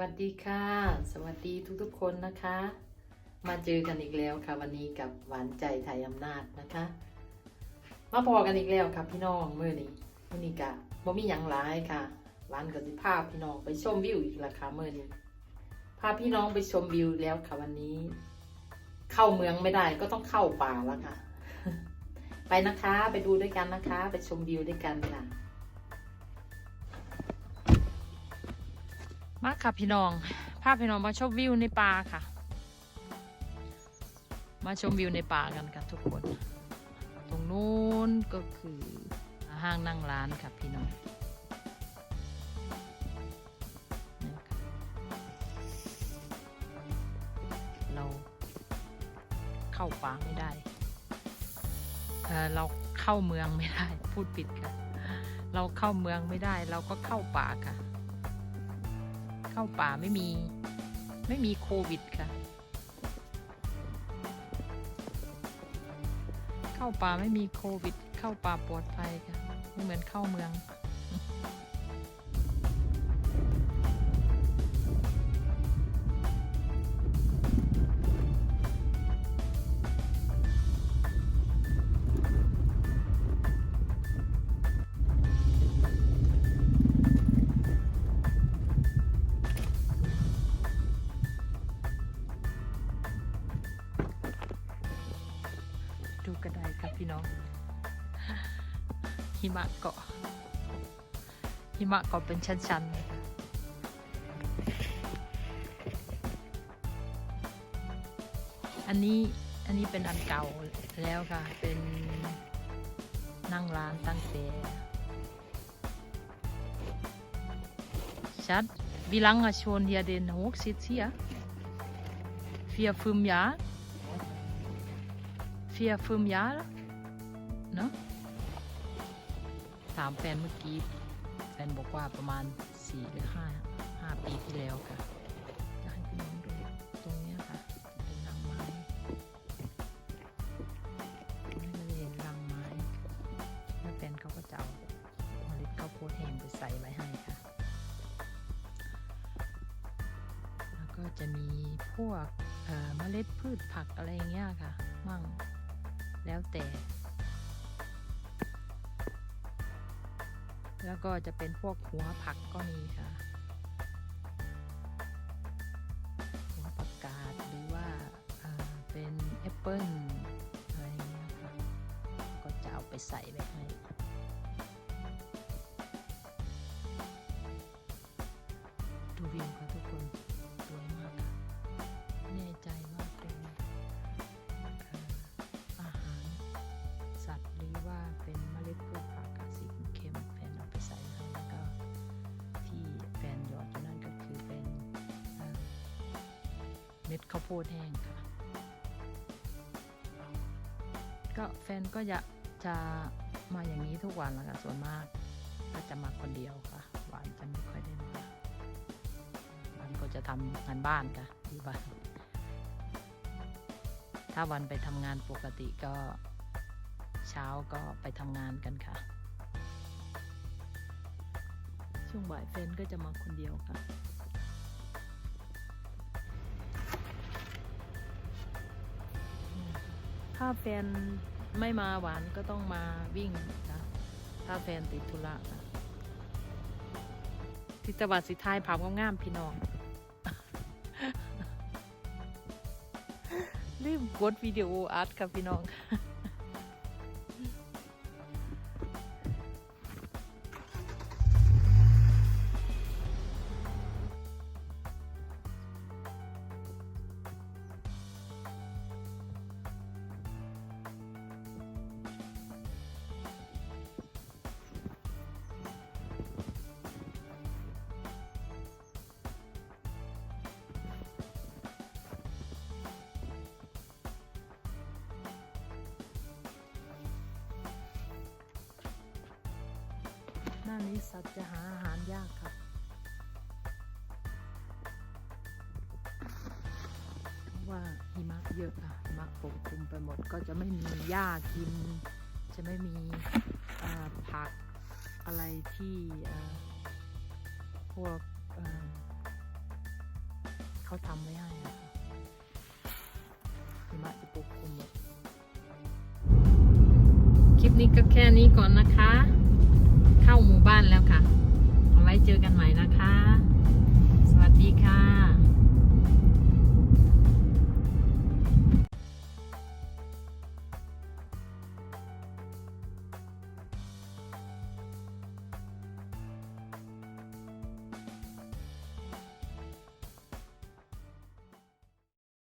วัสดีค่ะ สวัสดีทุกๆคนนะคะ มาเจอกันอีกแล้วค่ะ วันนี้กับหวานใจไทยอำนาจนะคะ มาพอกันอีกแล้วครับพี่น้องเมื่อนี้มื่อนี้กะบ่มีหยังหลายค่ะหวานก็สิพาพี่น้องไปชมวิวอีกละค่ะเมื่อนี้พาพี่น้องไปชมวิวแล้วค่ะวันนี้ เข้าเมืองไม่ได้ก็ต้องเข้าป่าแล้วค่ะ ไปนะคะไปดูด้วยกันนะคะ ไปชมวิวด้วยกันค่ะ มาค่ะพี่น้องพาพี่น้องมาชมวิวในป่าค่ะ มาชมวิวในป่ากันค่ะทุกคน ตรงนู้นก็คือห้างนั่งร้านค่ะพี่น้องเราเข้าป่าไม่ได้เเราเข้าเมืองไม่ได้ พูดผิดค่ะ เราเข้าเมืองไม่ได้ เราก็เข้าป่าค่ะ เข้าป่าไม่มี ไม่มีโควิดค่ะ เข้าป่าไม่มีโควิด เข้าป่าปลอดภัยค่ะ ไม่เหมือนเข้าเมือง ดูกระไดครับพี่น้อง หิมะเกาะ หิมะเกาะเป็นชั้นๆเลยค่ะอันนี้อันนี้เป็นอันเก่าแล้วค่ะ เป็นนั่งร้านตั้งแต่ชัด wie lange schon hier den Hochsitz hier? Vier, fünf Jahre? vier fünf Jahre เนอะถามแฟนเมื่อกี้แฟนบอกว่าประมาณสี่หรือห้าปีที่แล้วค่ะจะให้พี่น้องดูตรงเนี้ยค่ะเป็นรังไม้ไม่ได้เห็นรังไม้ แล้วแฟนเขาก็จะเอาเมล็ดข้าวโพดแห้งไปใส่ไว้ให้ค่ะ แล้วก็จะมีพวกเเมล็ดพืชผักอะไรอย่างเงี้ยค่ะมั่ง แล้วแต่ แล้วก็จะเป็นพวกหัวผักก็มีค่ะ หัวผักกาดหรือว่าเป็นแอปเปิ้ลอะไรอย่างเงี้ยค่ะก็จะเอาไปใส่ไว้ให้ดูวิวค่ะทุกคน ม็ดข้าวโพดแห้งค่ะ ก็แฟนก็จะจะมาอย่างนี้ทุกวันแล้วค่ะส่วนมากก็จะมาคนเดียวค่ะหวานจะไม่ค่อยได้มาวันก็จะทำงานบ้านค่ะที่บ้านถ้าวันไปทำงานปกติก็เช้าก็ไปทำงานกันค่ะ ช่วงบ่ายแฟนก็จะมาคนเดียวค่ะ ถ้าแฟนไม่มาหวานก็ต้องมาวิ่งนะถ้าแฟนติดธุระนะทิตวัดสิทายผามงามๆพี่น้องรีบกดวิดีโออาร์ตค่ะพี่น้องานี้สัตว์จะหาอาหารยากครับเพราะว่าหิมะเยอะค่ะหิมะปกคลุมไปหมดก็จะไม่มีหญ้ากิน จะไม่มีผักอะไรที่พวกเเขาทำไว้ให้หิมะจะปกคลุมหมดคลิปนี้ก็แค่นี้ก่อนนะคะ เข้าหมู่บ้านแล้วค่ะ เอาไว้เจอกันใหม่นะคะ สวัสดีค่ะ